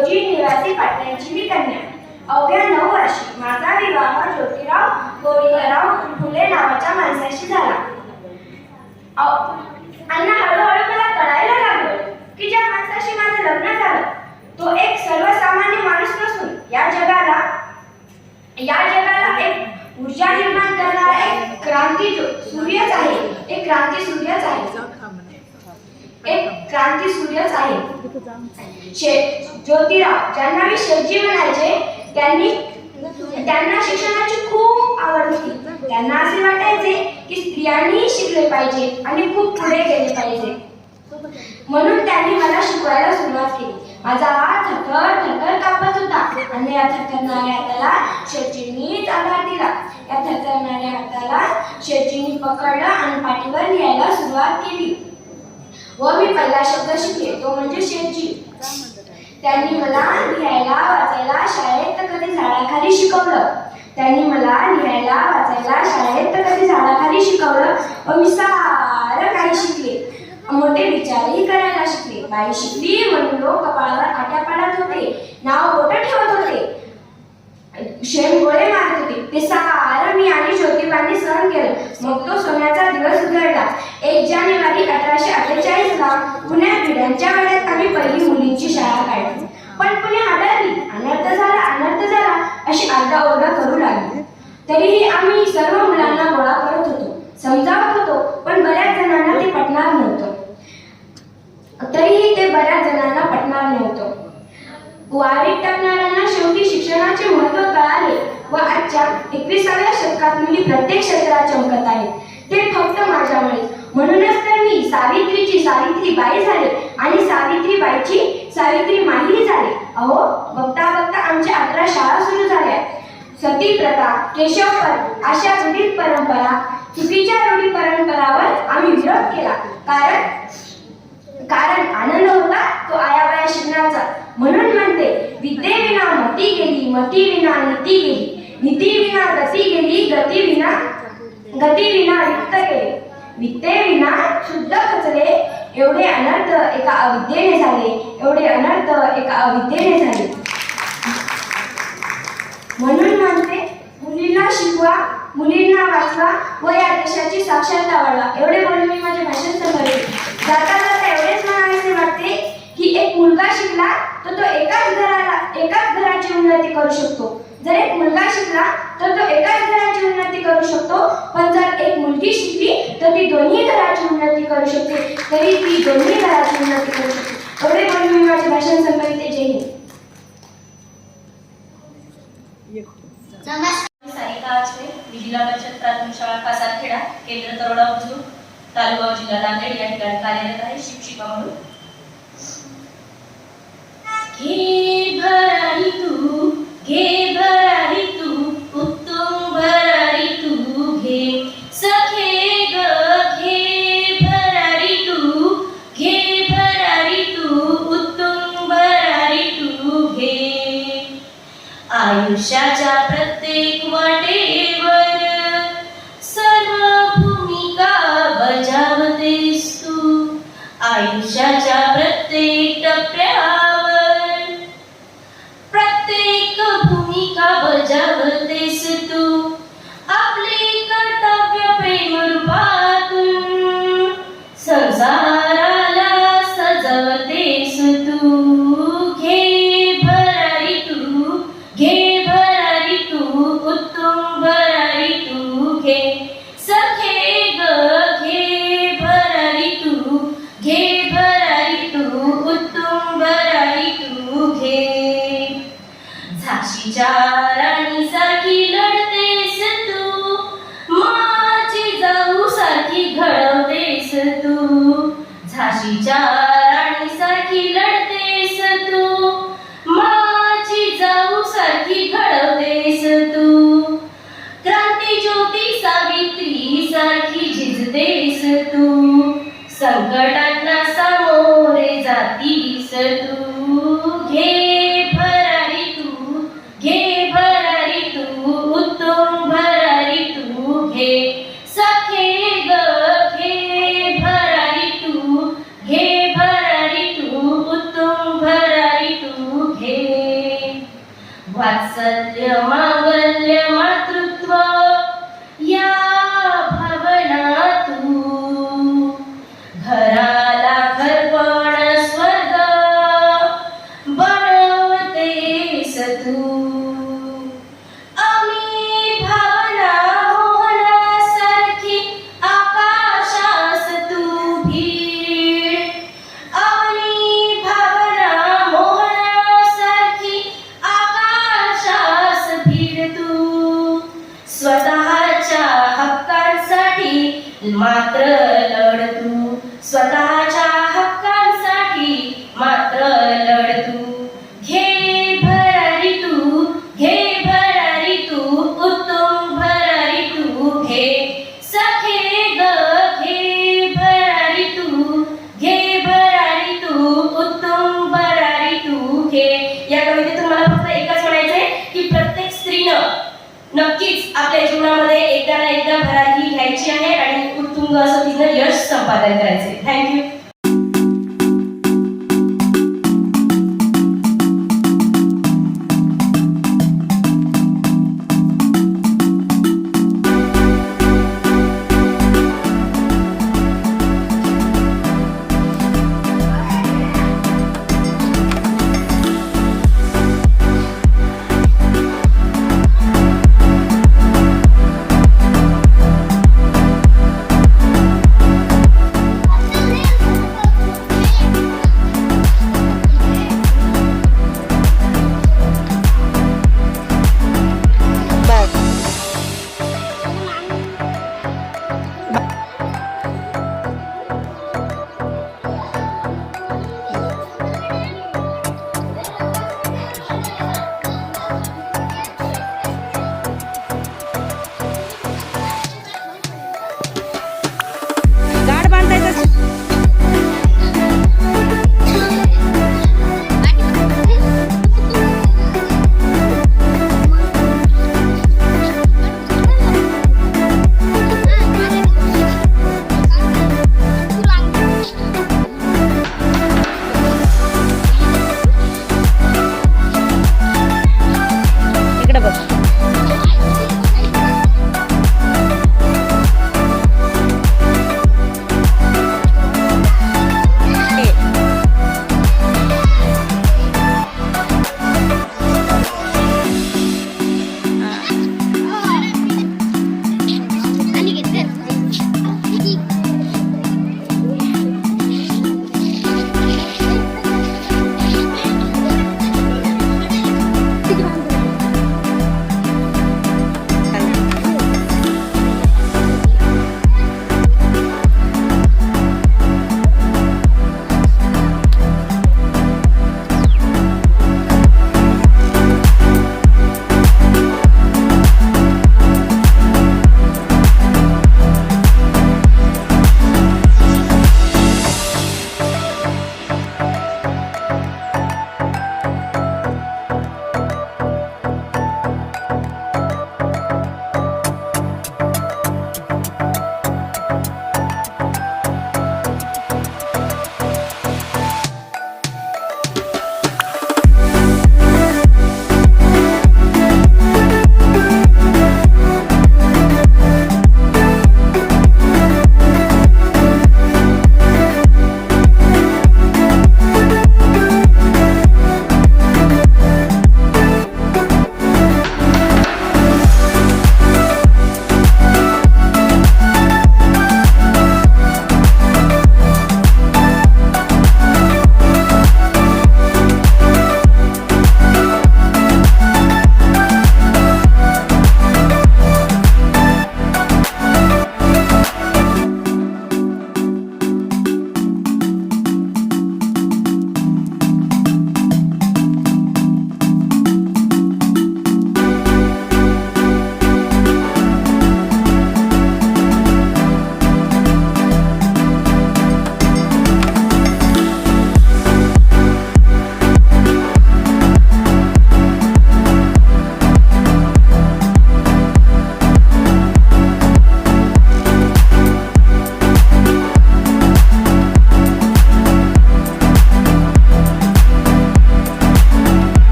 रोजी निवासी पाटलांची मी कन्या. अवघ्या नऊ वर्षी माझा विवाह ज्योतिराव गोविंदराव फुले नावाच्या माणसाशी झाला. अण्णा हळूहळू मला कळायला लागलं की ज्या माणसाशी माझं लग्न झालं तो एक सर्वसामान्य माणूस नसून या जगाला या जगाला एक ऊर्जा निर्माण करणारा एक क्रांती जो सूर्यच आहे एक क्रांती सूर्यच आहे. एक क्रांती सूर्यच आहे. ज्योतिराव ज्यांना मी शिवजी म्हणायचे त्यांनी त्यांना शिक्षणाची खूप आवड होती. त्यांना असे वाटायचे की स्त्रियांनी शिकले पाहिजे आणि खूप पुढे गेले पाहिजे. म्हणून त्यांनी मला शिकवायला सुरुवात केली. माझा हात थरथर थरथर कापत होता आणि या थरथरणाऱ्या हाताला शेटजींनीच आधार दिला. या थरथरणाऱ्या हाताला शेटजींनी पकडलं आणि पाठीवर लिहायला सुरुवात केली. व मी पहिला शब्द शिकले तो म्हणजे शेटजी त्यांनी मला लिहायला वाचायला शाळेत तर कधी झाडाखाली शिकवलं. त्यांनी मला लिहायला वाचायला शाळेत तर कधी झाडाखाली शिकवलं. व मी सारं काही शिकले. मोठे विचारही करायला शिकले. बाई शिकली म्हणून लोक कपाळावर आट्या पाडत होते. नाव बोटं ठेवत होते. शेण गोळे मारत होते. ते सारं मी आणि ज्योतिबांनी सहन केलं. मग तो सोन्याचा दिवस उघडला एक जाने पुण्या ला भिड्यांच्या वेळेत आम्ही पहिली मुलींची शाळा काढली. पण पुणे हादरली अनर्थ झाला अनर्थ झाला अशी आरडाओरडा करू लागली. तरीही आम्ही सर्व मुलांना गोळा करत होतो समजावत होतो पण बऱ्याच जणांना ते पटणार नव्हतं. तरीही ते बऱ्याच जणांना पटणार नव्हतं. वारीत टाकणाऱ्यांना शेवटी शिक्षणाचे महत्त्व कळाले व आजच्या एकविसाव्या शतकात मुली प्रत्येक क्षेत्रात चमकत आहेत. ते फक्त माझ्यामुळे म्हणूनच तर मी सावित्रीची सावित्री बाई झाले आणि सावित्री बाईची सावित्री माही झाले. अहो बघता बघता आमच्या अकरा शाळा सुरू झाल्या. सती प्रथा केशवपद अशा विविध परंपरा चुकीच्या रूढी परंपरावर आम्ही विरोध केला. कारण कारण आनंद होता तो आयाबाया शिकण्याचा म्हणून म्हणते विद्येविना मती गेली मती विना नीती गेली. नीती विना गती गेली गती विना गती विना युक्त गेली. विद्येविना शुद्ध खचले एवढे अनर्थ एका अविद्येने झाले एवढे अनर्थ एका अविद्येने झाले. म्हणून म्हणते मुलींना शिकवा मुलींना वाचवा व या देशाची साक्षरता वाढवा. एवढे बोलून मी माझे भाषण संपवले. जाता जाता एवढेच म्हणावेसे वाटते की एक मुलगा शिकला तर तो एकाच घराला एकाच घराची उन्नती करू शकतो. जर एक मुलगा शिकला तर तो एकाच घराची उन्नती करू शकतो पण जर एक मुलगी शिकली दोन्ही घराची उन्नती करू शकते. तरी ती दोन्ही घराची उन्नती करू शकते. एवढे बोलून मी माझे भाषण संपविते. जय हिंद. सारिका आचरे मी जिल्हा परिषद प्राथमिक शाळा कासारखेडा केंद्र तरोडा बुजुर्ग तालुका जिल्हा नांदेड या ठिकाणी कार्यरत आहे. शिक्षिका म्हणून. प्रत्येक वाटेवर सर्व भूमिका बजावतेस तू. आयुष्याच्या प्रत्येक टप्प्यावर प्रत्येक भूमिका बजावतेस तू. आपले कर्तव्य प्रेम रूपातून संसाराला सजवतेस तू. झाशीच्या राणीसारखी लढतेस तू. माझी जाऊ सारखी घडवतेस तू. झाशीच्या राणीसारखी लढतेस तू. माझी जाऊ सारखी घडवतेस तू. क्रांती ज्योती सावित्री सारखी झिजतेस तू. संकट वात्सल्य मांगल्य मा आपल्या जीवनामध्ये एकदा ना एकदा भरारी घ्यायची आहे आणि उत्तुंग असं तिथं यश संपादन करायचे थँक्यू